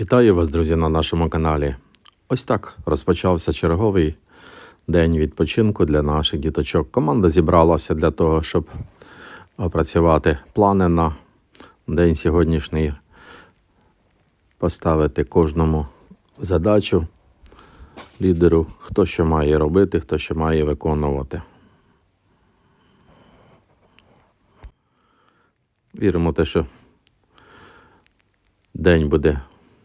Вітаю вас, друзі, на нашому каналі. Ось так розпочався черговий день відпочинку для наших діточок. Команда зібралася для того, щоб опрацювати плани на день сьогоднішній, поставити кожному задачу лідеру, хто що має робити, хто що має виконувати. Віримо в те, що день буде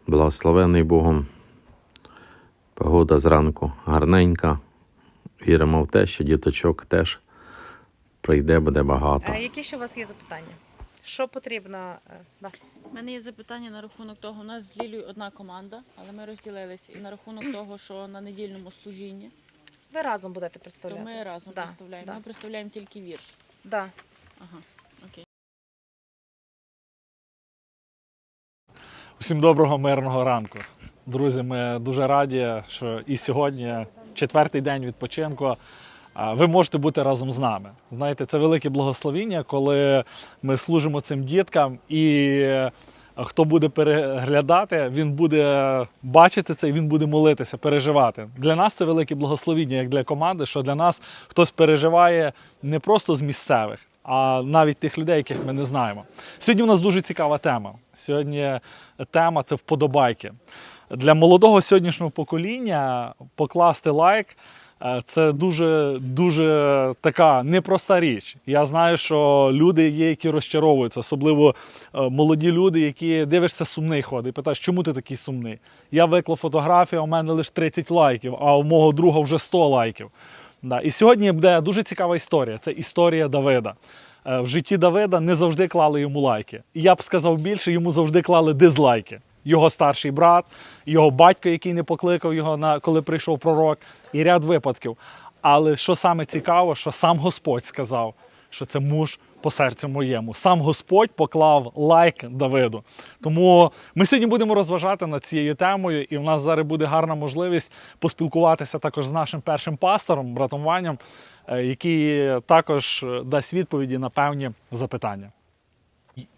благословений Богом. Погода зранку гарненька. Віримо в те, що діточок теж прийде, буде багато. Е, Які ще у вас є запитання? Що потрібно? е, Да. У мене є запитання на рахунок того. У нас з Лілею одна команда, але ми розділились. І на рахунок того, що на недільному служінні, Ви разом будете то представляти? ми разом Да, представляємо. да. Ми представляємо тільки вірш. Да. Ага, Усім доброго мирного ранку. Друзі, ми дуже раді, що і сьогодні, четвертий день відпочинку, ви можете бути разом з нами. Знаєте, це велике благословіння, коли ми служимо цим діткам, і хто буде переглядати, він буде бачити це і він буде молитися, переживати. Для нас це велике благословіння, як для команди, що для нас хтось переживає не просто з місцевих, а навіть тих людей, яких ми не знаємо. Сьогодні у нас дуже цікава тема. Сьогодні тема це вподобайки. Для молодого сьогоднішнього покоління покласти лайк е, це дуже дуже така непроста річ. Я знаю, що люди є, які розчаровуються, особливо е, молоді люди, які дивишся сумний ход і питаєш, чому ти такий сумний? Я виклав фотографію, а у мене лише 30 лайків, а у мого друга вже 100 лайків. Да. І сьогодні буде дуже цікава історія. Це історія Давида. Е, В житті Давида не завжди клали йому лайки. І я б сказав більше, йому завжди клали дизлайки. Його старший брат, його батько, який не покликав його, на, коли прийшов пророк, і ряд випадків. Але що саме цікаво, що сам Господь сказав, що це муж по серцю моєму. Сам Господь поклав лайк Давиду. Тому ми сьогодні будемо розважати над цією темою, і в нас зараз буде гарна можливість поспілкуватися також з нашим першим пастором, братом Ваням, е, який також дасть відповіді на певні запитання.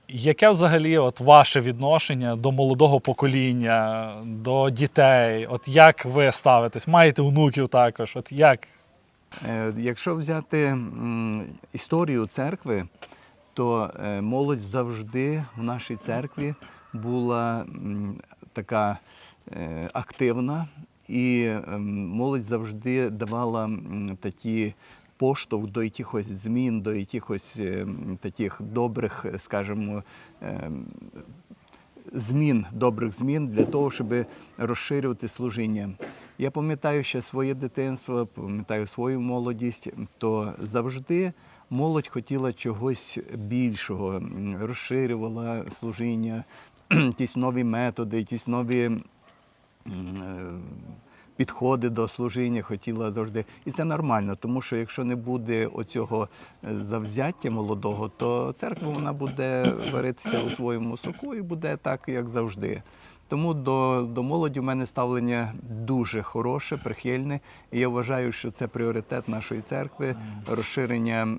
Яке взагалі от ваше відношення до молодого покоління, до дітей? От як ви ставитесь? Маєте онуків також? От як? Е, Якщо взяти історію церкви, то е, молодь завжди в нашій церкві була така е, активна, і ем, молодь завжди давала такі поштовх до якихось змін, до якихось таких добрих, скажімо, змін, добрих змін для того, щоб розширювати служіння. Я пам'ятаю ще своє дитинство, пам'ятаю свою молодість, то завжди молодь хотіла чогось більшого, розширювала служіння, якісь нові методи, якісь нові е, підходи до служіння хотіла завжди. І це нормально, тому що якщо не буде оцього е, завзяття молодого, то церква вона буде варитися у своєму соку і буде так, як завжди. Тому до, до молоді в мене ставлення дуже хороше, прихильне. І я вважаю, що це пріоритет нашої церкви, розширення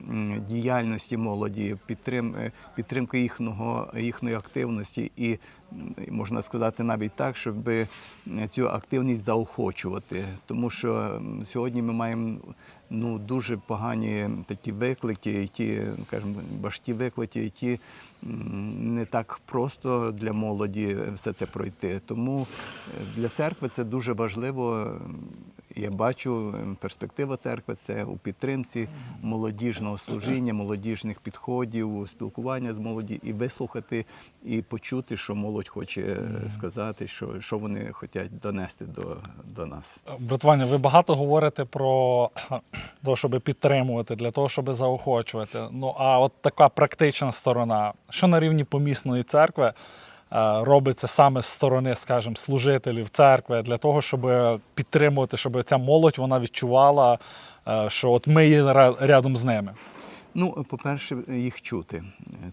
діяльності молоді, підтрим, е, підтримка їхнього, їхньої активності і можна сказати навіть так, щоб е, цю активність заохочувати. Тому що сьогодні ми маємо ну, дуже погані такі виклики, які, кажемо, важкі виклики, які не так просто для молоді все це пройти. Тому е, для церкви це дуже важливо. Я бачу е, перспектива церкви це у підтримці молодіжного служіння, молодіжних підходів, спілкування з молоді і вислухати і почути, що молодь хоче е, сказати, що, що вони хочуть донести до, до нас. Братваня, ви багато говорите про те, щоб підтримувати, для того, щоб заохочувати. Ну а от така практична сторона, що на рівні помісної церкви е, робиться саме з сторони, скажімо, служителів церкви, для того, щоб підтримувати, щоб ця молодь вона відчувала, е, що от ми є рядом з ними. Ну, по-перше, їх чути.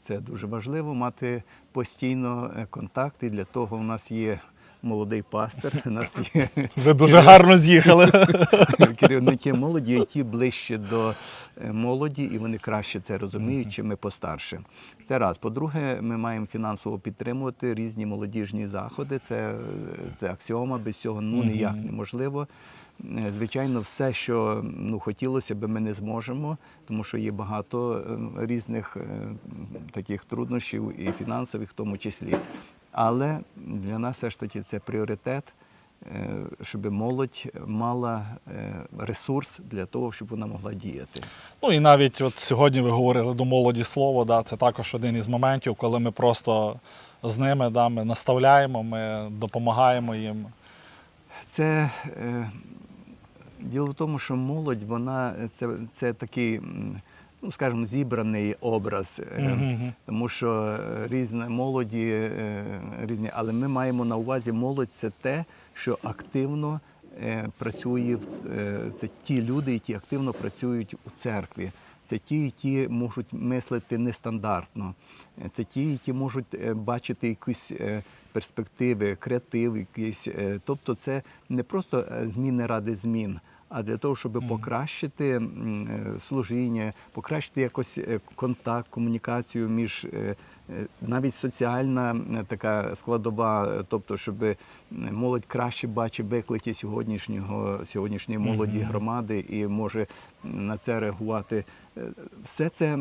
Це дуже важливо мати постійно е, контакти. Для того у нас є молодий пастир. У нас є Ви дуже гарно з'їхали. керівники молоді, які ближче до е, молоді, і вони краще це розуміють, чим ми постарше. Це раз. По-друге, ми маємо фінансово підтримувати різні молодіжні заходи. Це, це аксіома, без цього ну ніяк неможливо. Е, Звичайно, все, що ну, хотілося би, ми не зможемо, тому що є багато е, різних таких труднощів і фінансових в тому числі. Але для нас все ж таки це пріоритет, е, щоб молодь мала е, ресурс для того, щоб вона могла діяти. Ну і навіть от сьогодні ви говорили до молоді слово, да, це також один із моментів, коли ми просто з ними да, ми наставляємо, ми допомагаємо їм. Це е, діло в тому, що молодь, вона це, це такий, ну скажімо, зібраний образ. е, Тому що е, різні молоді, е, різні, але ми маємо на увазі молодь це те, що активно працює, в- це ті люди, які активно працюють у церкві. Це ті, які можуть мислити нестандартно. Це ті, які можуть бачити якісь перспективи, креатив, якийсь. е, Тобто, це не просто зміни ради змін, а для того, щоб покращити е, служіння, покращити якось е, контакт, комунікацію між е, навіть соціальна така складова, тобто, щоб молодь краще бачить виклики сьогоднішнього сьогоднішньої молоді громади і може на це реагувати. Все це,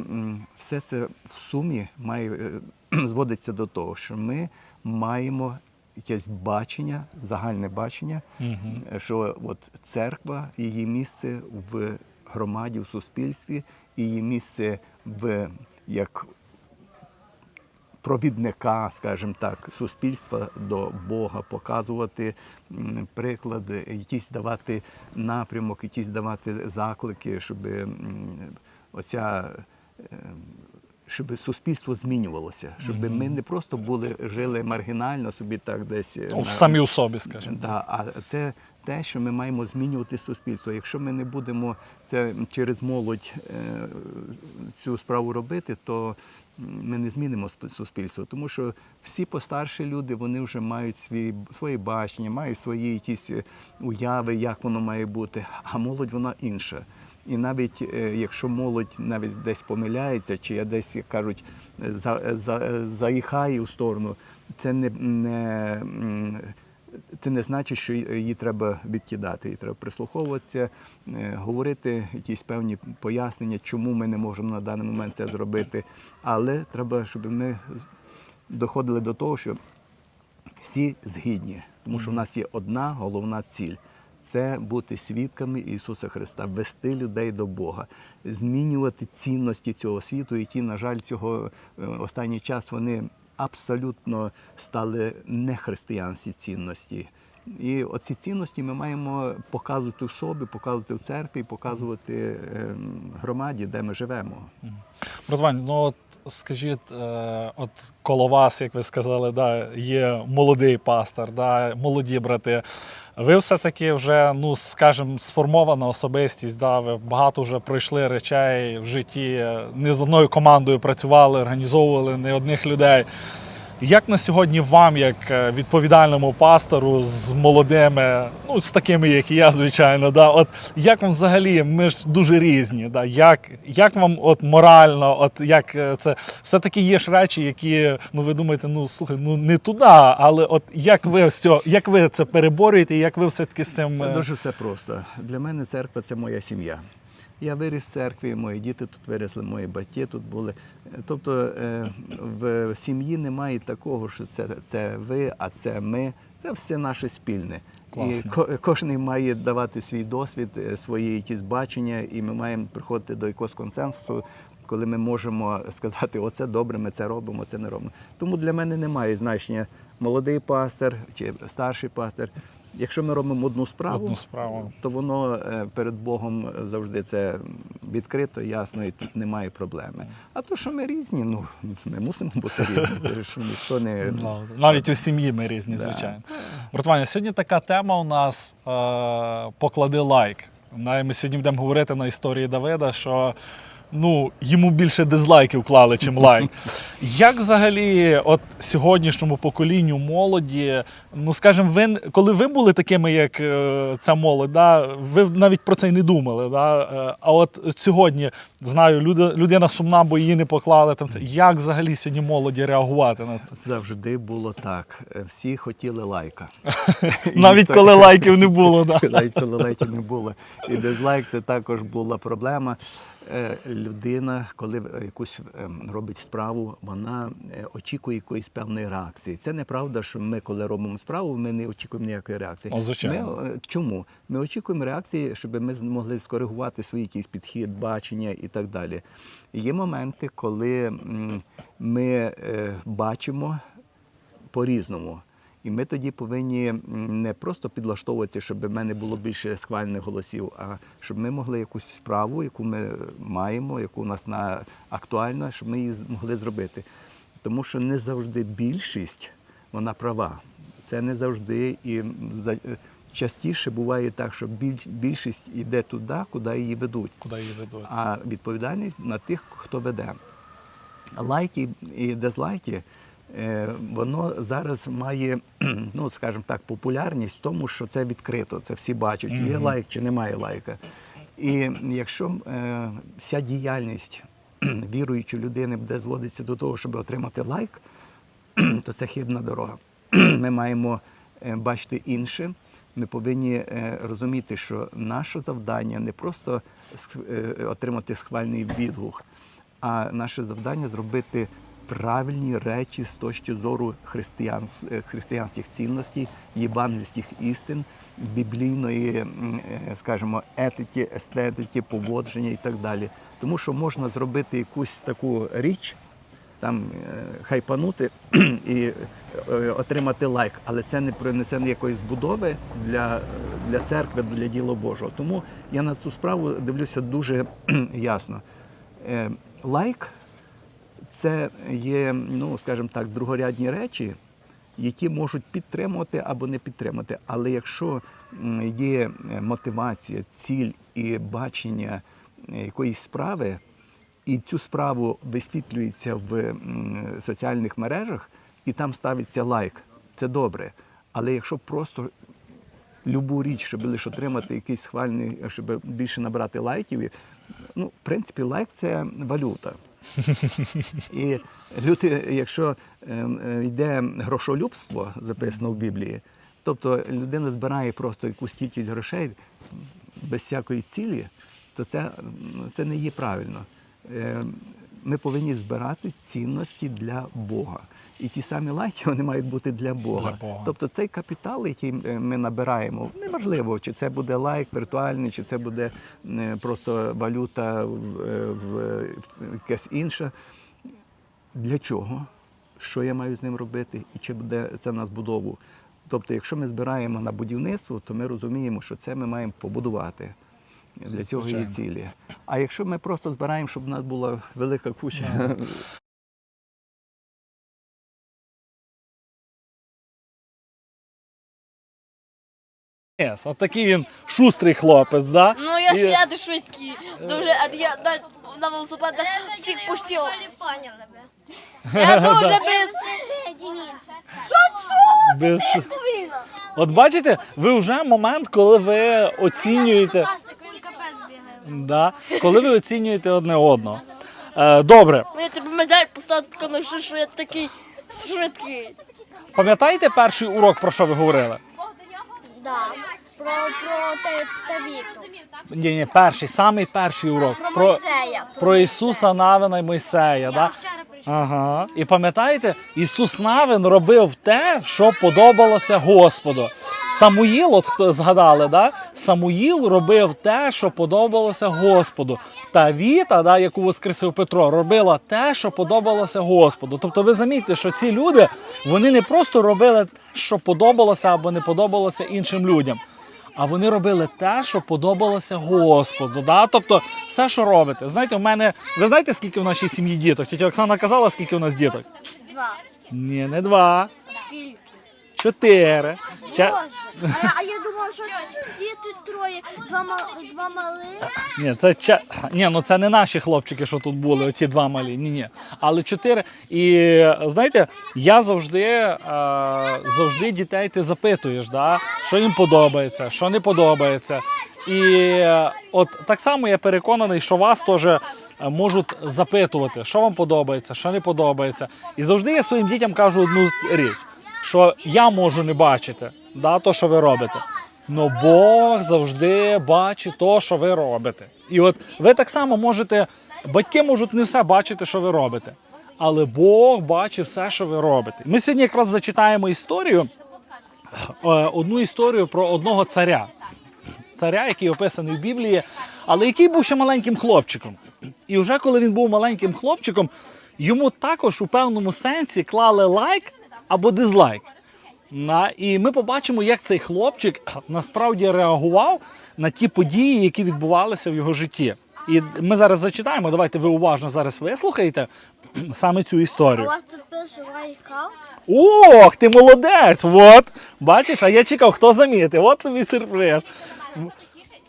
все це в сумі має зводиться до того, що ми маємо якесь бачення, загальне бачення Мгм. що от церква, її місце в громаді, в суспільстві, її місце в як провідника, скажімо так, суспільства до Бога, показувати приклади, якісь давати напрямок, якісь давати заклики, щоб оця. Щоб суспільство змінювалося, щоб ми не просто були жили маргінально собі так десь Ну, в на- самій особі, скажімо. Да, а це те, що ми маємо змінювати суспільство. Якщо ми не будемо це через молодь е, цю справу робити, то ми не змінимо сп- суспільство. Тому що всі постарші люди вони вже мають свої, свої бачення, мають свої якісь уяви, як воно має бути. А молодь вона інша. І навіть е, якщо молодь навіть десь помиляється, чи я десь як кажуть, е, за, за, заїхає у сторону, це не, не це не значить, що її треба відкидати. Її треба прислуховуватися, е, говорити якісь певні пояснення, чому ми не можемо на даний момент це зробити. Але треба, щоб ми доходили до того, що всі згідні, тому що в нас є одна головна ціль. Це бути свідками Ісуса Христа, вести людей до Бога, змінювати цінності цього світу, які, на жаль, цього е, останній час вони абсолютно стали нехристиянські цінності. І оці цінності ми маємо показувати в собі, показувати в церкві, показувати ем, громаді, де ми живемо. Розвань, ну скажіть, е, от коло вас, як ви сказали, да, є молодий пастор, да, молоді брати. Ви все-таки вже, ну скажімо, сформована особистість, да, ви багато вже пройшли речей в житті, не з одною командою працювали, організовували не одних людей. Як на сьогодні вам, як е, відповідальному пастору з молодими, ну з такими, як і я, звичайно, да, от як вам взагалі, ми ж дуже різні, да, як, як вам от морально, от як е, це все-таки є ж речі, які ну ви думаєте, ну слухай, ну не туди, але от як ви цього, як ви це переборюєте, як ви все-таки з цим. е, Дуже все просто. Для мене церква це моя сім'я. Я виріс в церкві, мої діти тут виросли, мої батьки тут були. Тобто е, в сім'ї немає такого, що це, це ви, а це ми. Це все наше спільне. І Класно. ко- кожен має давати свій досвід, е, свої якісь бачення, і ми маємо приходити до якогось консенсусу, коли ми можемо сказати, оце добре, ми це робимо, це не робимо. Тому для мене немає значення молодий пастир чи старший пастир. Якщо ми робимо одну справу, Одну справу. то воно е, перед Богом завжди це відкрито, ясно, і тут немає проблеми. А то, що ми різні, ну ми мусимо бути різні. Ж ніхто не Ну, навіть у сім'ї ми різні, Да. звичайно. Братваня, сьогодні така тема у нас е, поклади лайк. Ми сьогодні будемо говорити на історії Давида, що ну, йому більше дизлайків клали, чим лайк. Як взагалі, от сьогоднішньому поколінню молоді, ну скажімо, ви коли ви були такими, як е, ця молодь, да, ви навіть про це й не думали. Да? Е, А от сьогодні знаю, люди, людина сумна, бо її не поклали. Там це як взагалі сьогодні молоді реагувати на це? Завжди було так. Всі хотіли лайка. Навіть коли лайків не було, да. навіть коли лайків не було. І дизлайк це також була проблема. Е, Людина, коли е, якусь ем, робить справу, вона е, очікує якоїсь певної реакції. Це неправда, що ми, коли робимо справу, ми не очікуємо ніякої реакції. Ну, звичайно. Ми, чому? Ми очікуємо реакції, щоб ми змогли скоригувати свій якийсь підхід, бачення і так далі. Є моменти, коли ми бачимо по-різному. І ми тоді повинні не просто підлаштовуватися, щоб в мене було більше схвальних голосів, а щоб ми могли якусь справу, яку ми маємо, яку у нас на актуальна, щоб ми її змогли зробити. Тому що не завжди більшість вона права. Це не завжди і частіше буває так, що більш- більшість йде туди, куди її ведуть Куди її ведуть? а відповідальність на тих, хто веде. Лайки і дизлайки, е, воно зараз має, ну скажімо так, популярність в тому, що це відкрито, це всі бачать, є лайк чи немає лайка. І якщо е, вся діяльність віруючої людини буде зводитися до того, щоб отримати лайк, то це хибна дорога. Ми маємо е, бачити інше. Ми повинні е, розуміти, що наше завдання не просто е, отримати схвальний відгук, а наше завдання зробити правильні речі з точки зору християн, е, християнських цінностей, євангельських істин, біблійної, е, скажімо, етики, естетики, поводження і так далі. Тому що можна зробити якусь таку річ, там е, хайпанути і отримати лайк, але це не принесе ніякої збудови для, для церкви, для діла Божого. Тому я на цю справу дивлюся дуже ясно. Лайк це є, ну скажімо так, другорядні речі, які можуть підтримувати або не підтримати. Але якщо є е, мотивація, ціль і бачення е, якоїсь справи, і цю справу висвітлюється в соціальних мережах, і там ставиться лайк, це добре. Але якщо просто любу річ, щоб лише отримати якийсь схвальний, щоб більше набрати лайків, ну, в принципі, лайк це валюта. І люди, якщо ем, йде грошолюбство, записано в Біблії, тобто людина збирає просто якусь кількість грошей без всякої цілі, то це, це не є правильно. Ми повинні збирати цінності для Бога. І ті самі лайки вони мають бути для Бога. Для Бога. Тобто цей капітал, який е, ми набираємо, неважливо, чи це буде лайк віртуальний, чи це буде е, просто валюта в, е, в, в якась інша. Для чого? Що я маю з ним робити, і чи буде це на збудову? Тобто, якщо ми збираємо на будівництво, то ми розуміємо, що це ми маємо побудувати. Для цього є цілі. А якщо ми просто збираємо, щоб в нас була велика куча Єс, От такий він шустрий хлопець, да? Ну, я ж я швидкі. Дуже, а я на, на велосипедах всіх пустив. Я дуже без... Без... От бачите, ви вже момент, коли ви оцінюєте. Да, коли ви оцінюєте одне одного. Е, добре, Мені тобі медаль поставити, на що, що я такий швидкий. пам'ятаєте перший урок, про що ви говорили? Да. Про, про те, Тавіту. Ні, ні, перший, самий перший урок. Про Про, Мойсея. про Ісуса Навина і Мойсея. Да? Ага. І пам'ятаєте, Ісус Навин робив те, що подобалося Господу. Самуїл, от хто згадали, да? Самуїл робив те, що подобалося Господу. Та Віта, да, яку воскресив Петро, робила те, що подобалося Господу. Тобто ви замітьте, що ці люди вони не просто робили те, що подобалося або не подобалося іншим людям. А вони робили те, що подобалося Господу. Да? Тобто, все, що робите. Знаєте, у мене. Ви знаєте, скільки в нашій сім'ї діток? Тетя Оксана казала, скільки у нас діток? Два. Ні, не два. Скільки? Чотири. Боже. А я, а я думала, що діти троє, два, ма- два малих. Ні, це че... ні, ну це не наші хлопчики, що тут були, оці два малі. Ні, ні. Але чотири. І знаєте, я завжди, е, завжди дітей ти запитуєш, да? що їм подобається, що не подобається. І е, от так само я переконаний, що вас теж е, можуть запитувати, що вам подобається, що не подобається. І завжди я своїм дітям кажу одну з- річ, що я можу не бачити да, то, що ви робите. Но Бог завжди бачить то, що ви робите. І от ви так само можете, батьки можуть не все бачити, що ви робите. Але Бог бачить все, що ви робите. Ми сьогодні якраз зачитаємо історію, е, одну історію про одного царя. Царя, який описаний в Біблії, але який був ще маленьким хлопчиком. І вже коли він був маленьким хлопчиком, йому також у певному сенсі клали лайк або дизлайк. На, і ми побачимо, як цей хлопчик насправді реагував на ті події, які відбувалися в його житті. І ми зараз зачитаємо. Давайте ви уважно зараз вислухаєте саме цю історію. Ох, ти молодець! От, бачиш, а я чекав, хто замітив. От тобі сюрприз.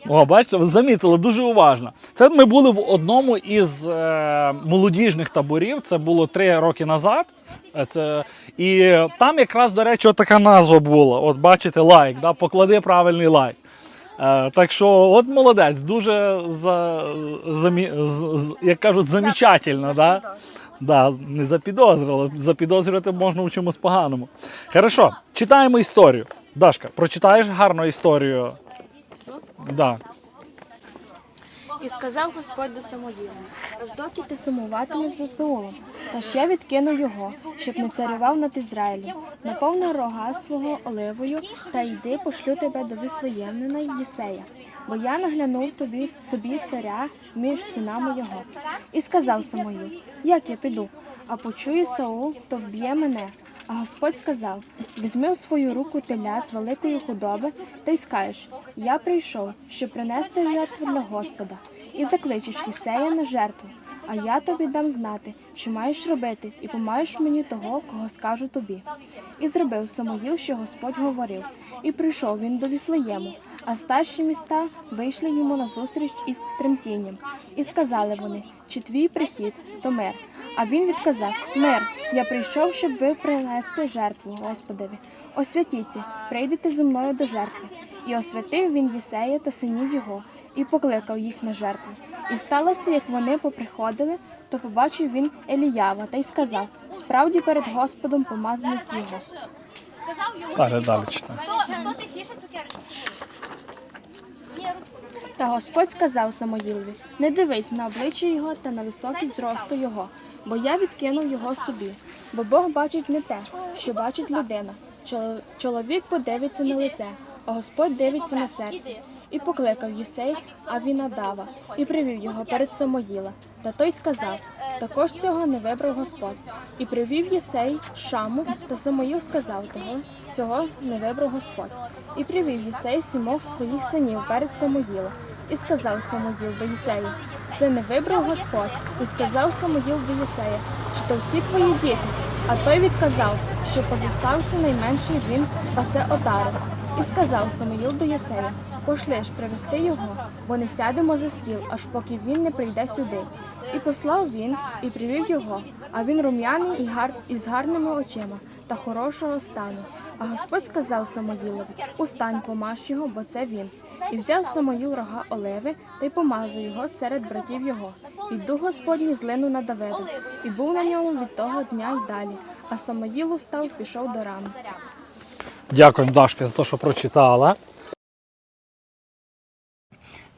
О, бачите, ви замітили дуже уважно. Це ми були в одному із е, молодіжних таборів. Це було три роки назад. Е, Це, і там якраз, до речі, така назва була. От бачите, лайк, да? поклади правильний лайк. Е, так що, от молодець, дуже за, замі, з, з, як кажуть, замічательно. Да? Да, не запідозрили. Запідозрювати можна в чомусь поганому. Хорошо, читаємо історію. Дашка, прочитаєш гарну історію? Да. І сказав Господь до Самуїла, аж доки ти сумуватимеш за Саулом, та я відкинув його, щоб не царював над Ізраїлем. Наповни рога свого оливою, та йди, пошлю тебе до Віфлеємнина Єсея, бо я наглянув тобі собі царя між синами його. І сказав Самуїл, як я піду, а почує Саул, то вб'є мене. А Господь сказав: візьми у свою руку теля з великої худоби, та й скажеш: Я прийшов, щоб принести жертву для Господа, і закличеш Єсея на жертву. А я тобі дам знати, що маєш робити, і помаєш мені того, кого скажу тобі. І зробив Самуїл, що Господь говорив. І прийшов він до Віфлеєму, а старші міста вийшли йому назустріч із тремтінням. І сказали вони: чи твій прихід, то мир. А він відказав: Мир, я прийшов, щоб ви принести жертву Господові. Освятіться, прийдете зі мною до жертви. І освятив він Єсея та синів його, і покликав їх на жертву. І сталося, як вони поприходили, то побачив він Еліява та й сказав: Справді перед Господом помазанець його. Хто тихіше цукерки? Та Господь сказав Самоїлові: Не дивись на обличчя його та на високість зросту його, бо я відкинув його собі. Бо Бог бачить не те, що бачить людина. Чоловік подивиться на лице, а Господь дивиться на серце. І покликав Єсей Авінадава і привів його перед Самоїла. Та той сказав: також цього не вибрав Господь. І привів Єсей Шаму, та Самоїл сказав того, цього не вибрав Господь. І привів Єсей сімох своїх синів перед Самоїла. І сказав Самоїл до Єсея, це не вибрав Господь. І сказав Самоїл до Єсея, що то всі твої діти. А той відказав, що позостався найменший він пасе отару. І сказав Самоїл до Єсея, пошли ж привести його, бо не сядемо за стіл, аж поки він не прийде сюди. І послав він, і привів його, а він рум'яний і гар... із гарними очима та хорошого стану. А Господь сказав Самоїлові: Устань, помаж його, бо це він. І взяв Самоїл рога оливи та й помазав його серед братів його. І дух Господній злинув на Давиду, і був на ньому від того дня й далі. А Самоїл устав, пішов до рами. Дякуємо, Дашка, за те, що прочитала.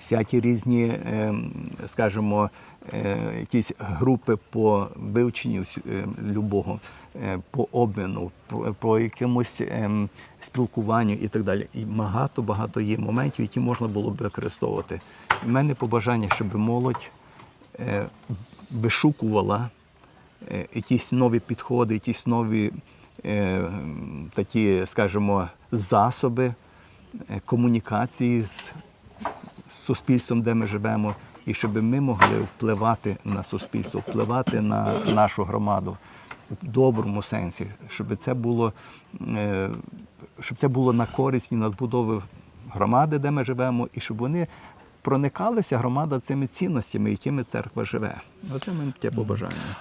Всякі різні, ем, скажімо, е, якісь групи по вивченню е, любого, е, по обміну, по, якомусь ем, спілкуванню і так далі. І багато-багато є моментів, які можна було б використовувати. У мене побажання, щоб молодь вишукувала якісь нові підходи, якісь нові такі, скажімо, засоби комунікації з суспільством, де ми живемо, і щоб ми могли впливати на суспільство, впливати на нашу громаду. у доброму сенсі, щоб це було, е, щоб це було на користь і надбудови громади, де ми живемо, і щоб вони проникалися громада цими цінностями, якими церква живе. Оце ми таке побажання.